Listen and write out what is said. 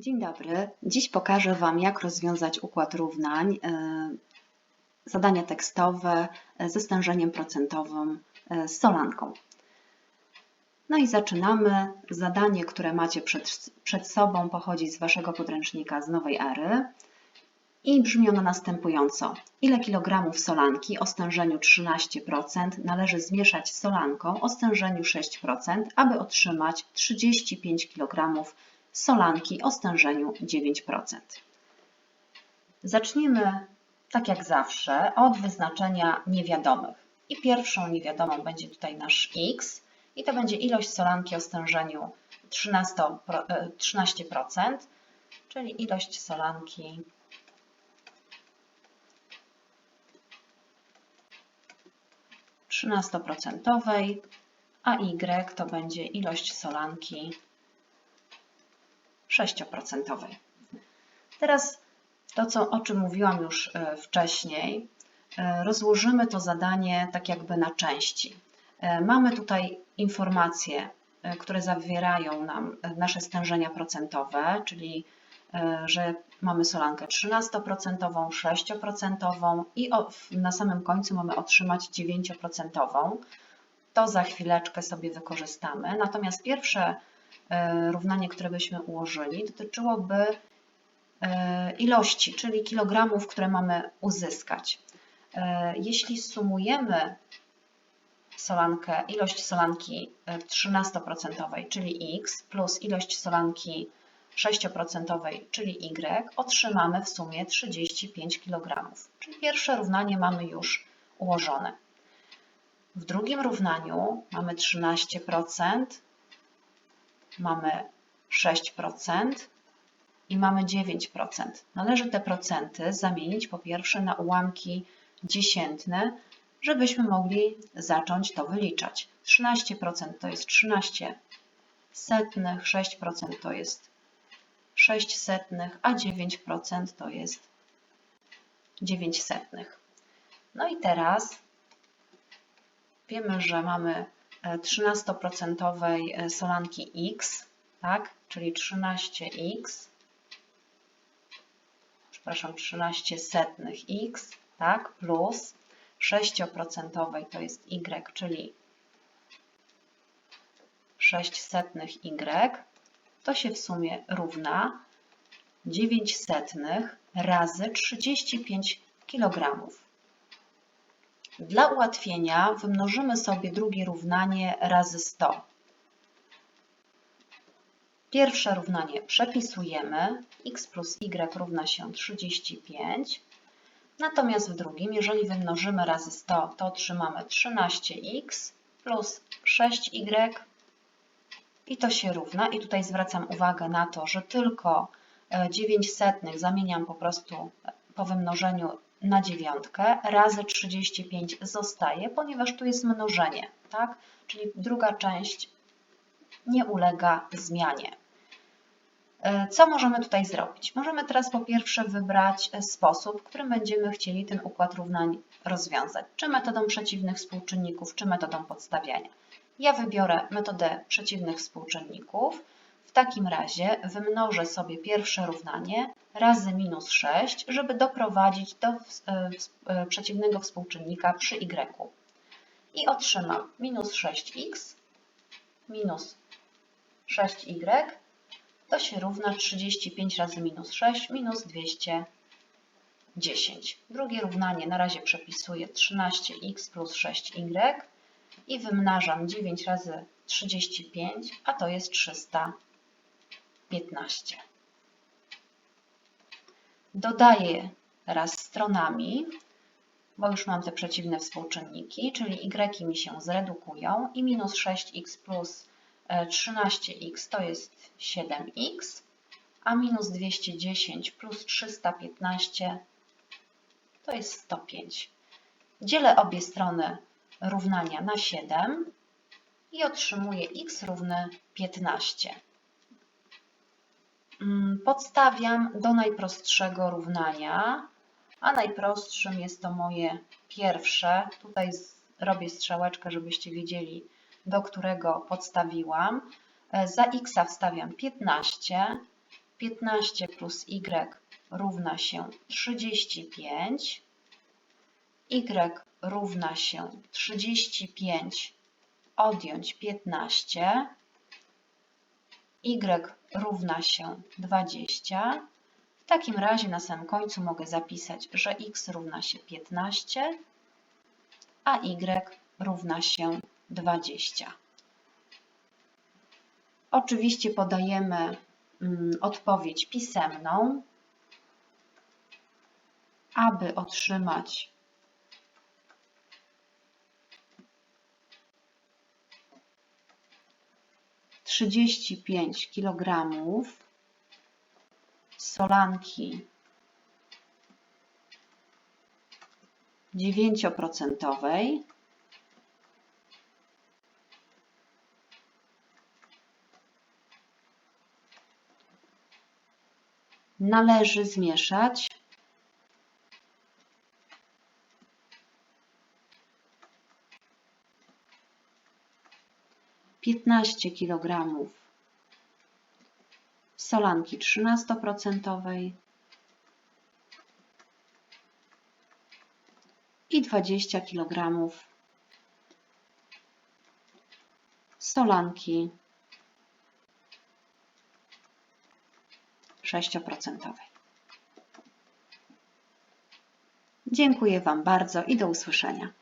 Dzień dobry. Dziś pokażę Wam, jak rozwiązać układ równań, e, zadania tekstowe e, ze stężeniem procentowym e, z solanką. No i zaczynamy. Zadanie, które macie przed, przed sobą, pochodzi z Waszego podręcznika z nowej ery i brzmi ono następująco. Ile kilogramów solanki o stężeniu 13% należy zmieszać z solanką o stężeniu 6%, aby otrzymać 35 kg solanki o stężeniu 9%. Zaczniemy, tak jak zawsze, od wyznaczenia niewiadomych. I pierwszą niewiadomą będzie tutaj nasz x i to będzie ilość solanki o stężeniu 13, 13%, czyli ilość solanki trzynastoprocentowej, a y to będzie ilość solanki 6%. Teraz to, co, o czym mówiłam już e, wcześniej, e, rozłożymy to zadanie tak jakby na części. E, mamy tutaj informacje, które zawierają nam nasze stężenia procentowe, czyli że mamy solankę 13%, 6% i na samym końcu mamy otrzymać 9%. To za chwileczkę sobie wykorzystamy. Natomiast pierwsze równanie, które byśmy ułożyli, dotyczyłoby e, ilości, czyli kilogramów, które mamy uzyskać. E, jeśli sumujemy solankę, ilość solanki 13%, czyli x, plus ilość solanki 6%, czyli y, otrzymamy w sumie 35 kg. Czyli pierwsze równanie mamy już ułożone. W drugim równaniu mamy 13%, mamy 6% i mamy 9%. Należy te procenty zamienić po pierwsze na ułamki dziesiętne, żebyśmy mogli zacząć to wyliczać. 13% to jest 13 setnych, 6% to jest 6 setnych, a 9% to jest 9 setnych. No i teraz wiemy, że mamy 13% e, solanki X, tak, czyli 13X, przepraszam, 13 setnych X, tak, plus 6% to jest Y, czyli 6 setnych Y, to się w sumie równa 9 setnych razy 35 kg. Dla ułatwienia wymnożymy sobie drugie równanie razy 100. Pierwsze równanie przepisujemy. x plus y równa się 35. Natomiast w drugim, jeżeli wymnożymy razy 100, to otrzymamy 13x plus 6y i to się równa. I tutaj zwracam uwagę na to, że tylko 9 e, setnych zamieniam po prostu po wymnożeniu na dziewiątkę razy 35 zostaje, ponieważ tu jest mnożenie, tak? Czyli druga część nie ulega zmianie. E, co możemy tutaj zrobić? Możemy teraz po pierwsze wybrać sposób, którym będziemy chcieli ten układ równań rozwiązać. Czy metodą przeciwnych współczynników, czy metodą podstawiania. Ja wybiorę metodę przeciwnych współczynników. W takim razie wymnożę sobie pierwsze równanie razy minus 6, żeby doprowadzić do e, e, przeciwnego współczynnika przy y. I otrzymam minus 6x minus 6y to się równa 35 razy minus 6 minus 210. Drugie równanie na razie przepisuję 13x plus 6y i wymnażam 9 razy 35, a to jest 300. 15. Dodaję raz stronami, bo już mam te przeciwne współczynniki, czyli y mi się zredukują i minus 6x plus 13x e, to jest 7x, a minus 210 plus 315 to jest 105. Dzielę obie strony równania na 7 i otrzymuję x równy 15. Mm, podstawiam do najprostszego równania, a najprostszym jest to moje pierwsze. Tutaj robię strzałeczkę, żebyście wiedzieli, do którego podstawiłam. E, za x wstawiam 15, 15 plus y równa się 35. y równa się 35 odjąć 15. y równa się 20. W takim razie na samym końcu mogę zapisać, że x równa się 15, a y równa się 20. Oczywiście podajemy mm, odpowiedź pisemną, aby otrzymać trzydzieści pięć kilogramów solanki. Dziewięcioprocentowej. Należy zmieszać piętnaście kilogramów solanki 13% i 20 kg solanki 6%. Dziękuję Wam bardzo i do usłyszenia.